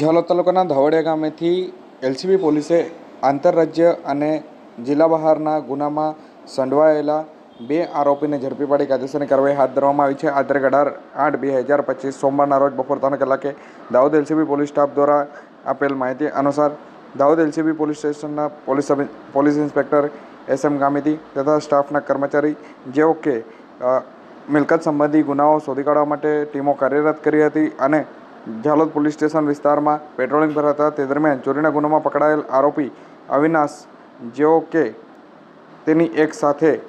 ઝાલોદ તાલુકાના ધવડિયા ગામેથી એલસીબી પોલીસે આંતરરાજ્ય અને જિલ્લા બહારના ગુનામાં સંડવાયેલા બે આરોપીને ઝડપી પાડી કાયદેસરની કાર્યવાહી હાથ ધરવામાં આવી છે. આધાર ગઢાર આઠ બે હજાર પચીસ સોમવારના રોજ બપોર ત્રણ કલાકે દાહોદ એલસીબી પોલીસ સ્ટાફ દ્વારા આપેલ માહિતી અનુસાર દાહોદ એલસીબી પોલીસ સ્ટેશનના police police inspector S M Gamiti તથા સ્ટાફના કર્મચારી જેઓ કે મિલકત સંબંધી ગુનાઓ શોધી કાઢવા માટે ટીમો કાર્યરત કરી હતી અને ઝાલોદ પોલીસ સ્ટેશન વિસ્તારમાં પેટ્રોલિંગ પર હતા. તે દરમિયાન ચોરીના ગુનામાં પકડાયેલ આરોપી અવિનાશ, જેઓ કે તેની એક સાથે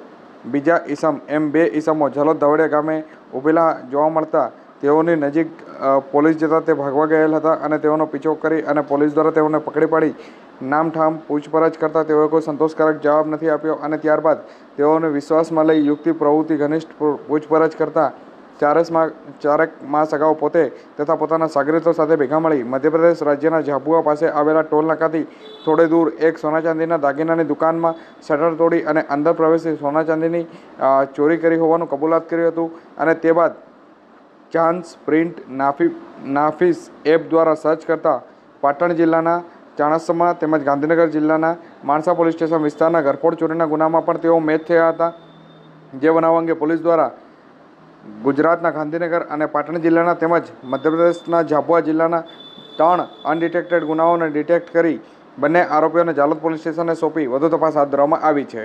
બીજા ઈસમ, એમ બે ઈસમો ઝાલોદ ધવડિયા ગામે ઊભેલા જોવા મળતા તેઓની નજીક પોલીસ જતાં તે ભાગવા ગયેલ હતા અને તેઓનો પીછો કરી અને પોલીસ દ્વારા તેઓને પકડી પાડી. નામઠામ પૂછપરછ કરતાં તેઓએ કોઈ સંતોષકારક જવાબ નથી આપ્યો અને ત્યારબાદ તેઓને વિશ્વાસમાં લઈ યુક્તિ પ્રવૃત્તિ ઘનિષ્ઠ પૂછપરછ કરતાં ચારેસમાં ચારેક માસ અગાઉ પોતે તથા પોતાના સાગરીતો સાથે ભેગા મળી મધ્યપ્રદેશ રાજ્યના ઝાબુઆ પાસે આવેલા ટોલ નાકાથી થોડે દૂર એક સોના ચાંદીના દાગીનાની દુકાનમાં શટર તોડી અને અંદર પ્રવેશી સોના ચાંદીની ચોરી કરી હોવાનું કબૂલાત કર્યું હતું અને તે બાદ ચાન્સ પ્રિન્ટ નાફી નાફીસ એપ દ્વારા સર્ચ કરતા પાટણ જિલ્લાના ચાણસમાં તેમજ ગાંધીનગર જિલ્લાના માણસા પોલીસ સ્ટેશન વિસ્તારના ઘરફોડ ચોરીના ગુનામાં પણ તેઓ મેચ થયા હતા. જે બનાવ અંગે પોલીસ દ્વારા ગુજરાતના ગાંધીનગર અને પાટણ જિલ્લાના તેમજ મધ્યપ્રદેશના ઝાબુઆ જિલ્લાના ત્રણ અનડિટેક્ટેડ ગુનાઓને ડિટેક્ટ કરી બંને આરોપીઓને જાલોદ પોલીસ સ્ટેશને સોંપી. વધુ તપાસ હાથ ધરવામાં આવી છે.